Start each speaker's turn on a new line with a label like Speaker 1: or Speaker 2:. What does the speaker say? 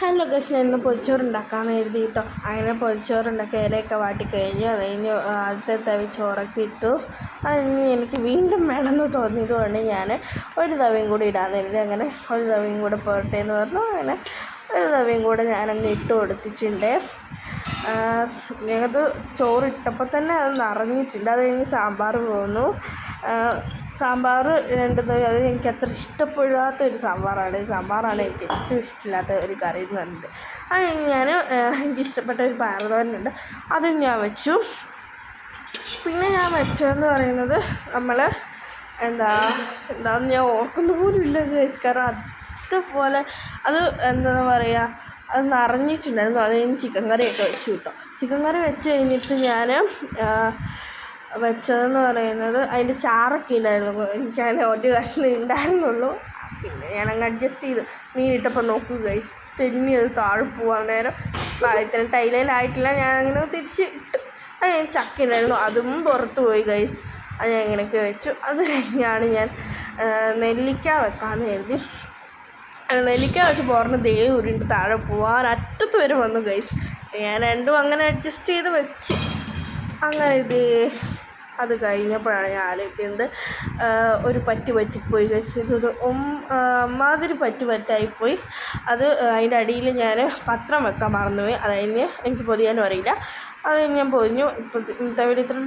Speaker 1: Hello guess ഇന്ന് പൊതിച്ചോറുണ്ടാക്കാമെന്ന് കരുതി കേട്ടോ അങ്ങനെ പൊതിച്ചോറുണ്ടാക്കി ഇലയൊക്കെ വാട്ടി കഴിഞ്ഞു അത് കഴിഞ്ഞ് ആദ്യത്തെ തവി ചോറൊക്കെ ഇട്ടു. അതിന് എനിക്ക് വീണ്ടും വേണമെന്ന് തോന്നിയതുകൊണ്ട് ഞാൻ ഒരു തവിയും കൂടി ഇടാമെന്ന് കരുതി അങ്ങനെ ഒരു തവിയും കൂടെ പോരട്ടെ എന്ന് പറഞ്ഞു. അങ്ങനെ ഒരു തവിയും കൂടെ ഞാനങ്ങ് ഇട്ട് കൊടുത്തിട്ടുണ്ട്. ഞങ്ങൾക്ക് ചോറിട്ടപ്പോൾ തന്നെ അത് നിറഞ്ഞിട്ടുണ്ട്. അത് കഴിഞ്ഞ് സാമ്പാർ പോന്നു. സാമ്പാർ രണ്ട് തവി അത് എനിക്ക് അത്ര ഇഷ്ടപ്പെടാത്ത ഒരു സാമ്പാറാണ്. സാമ്പാറാണ് എനിക്ക് ഏറ്റവും ഇഷ്ടമില്ലാത്ത ഒരു കറി എന്ന് പറയുന്നത് അത് ഞാൻ എനിക്ക് ഇഷ്ടപ്പെട്ട ഒരു പയറുതോരനുണ്ട് അതും ഞാൻ വെച്ചു. പിന്നെ ഞാൻ വെച്ചതെന്ന് പറയുന്നത് നമ്മൾ എന്താ എന്താണെന്ന് ഞാൻ ഓർക്കുന്ന പോലും ഇല്ല കാരണം അതുപോലെ അത് എന്താ പറയുക അത് നിറഞ്ഞിട്ടുണ്ടായിരുന്നു. അത് കഴിഞ്ഞ് ചിക്കൻ കറിയൊക്കെ വെച്ചു കിട്ടും. ചിക്കൻ കറി വെച്ച് കഴിഞ്ഞിട്ട് ഞാൻ വെച്ചതെന്ന് പറയുന്നത് അതിന്റെ ചാറൊക്കെ ഇല്ലായിരുന്നു. എനിക്കതിന് ഒരു കഷ്ണം ഉണ്ടായിരുന്നുള്ളൂ പിന്നെ ഞാനങ്ങ് അഡ്ജസ്റ്റ് ചെയ്തു. മീനിട്ടപ്പോൾ നോക്കൂ ഗൈസ് തെന്നി അത് താഴെ പോവാൻ നേരം. ഇത്ര ടൈലയിലായിട്ടില്ല ഞാനങ്ങനെ തിരിച്ച് ഇട്ടു. അത് ഞാൻ ചക്ക ഉണ്ടായിരുന്നു അതും പുറത്ത് പോയി ഗൈസ് അത് ഞാൻ ഇങ്ങനെയൊക്കെ വെച്ചു. അത് കഴിഞ്ഞാണ് ഞാൻ നെല്ലിക്ക വെക്കാമെന്ന് കരുതി. നെല്ലിക്ക വെച്ച് പോറിന് ദേ ഉരുണ്ട് താഴെ പോവാൻ അറ്റത്ത് വരെ വന്നു ഗൈസ് ഞാൻ രണ്ടും അങ്ങനെ അഡ്ജസ്റ്റ് ചെയ്ത് വെച്ച്. അങ്ങനെ ഇത് അത് കഴിഞ്ഞപ്പോഴാണ് ഞാൻ ആലോചിക്കുന്നത് ഒരു പറ്റ് പറ്റിപ്പോയി ഇതൊരു അമ്മാതിരി പറ്റ് പറ്റായിപ്പോയി. അത് അതിന്റെ അടിയിൽ ഞാൻ പത്രം വെക്കാൻ മറന്നുപോയി. അത് എനിക്ക് പൊതിയാനും അറിയില്ല. അത് ഞാൻ പൊതിഞ്ഞു. ഇപ്പം ഇത്ര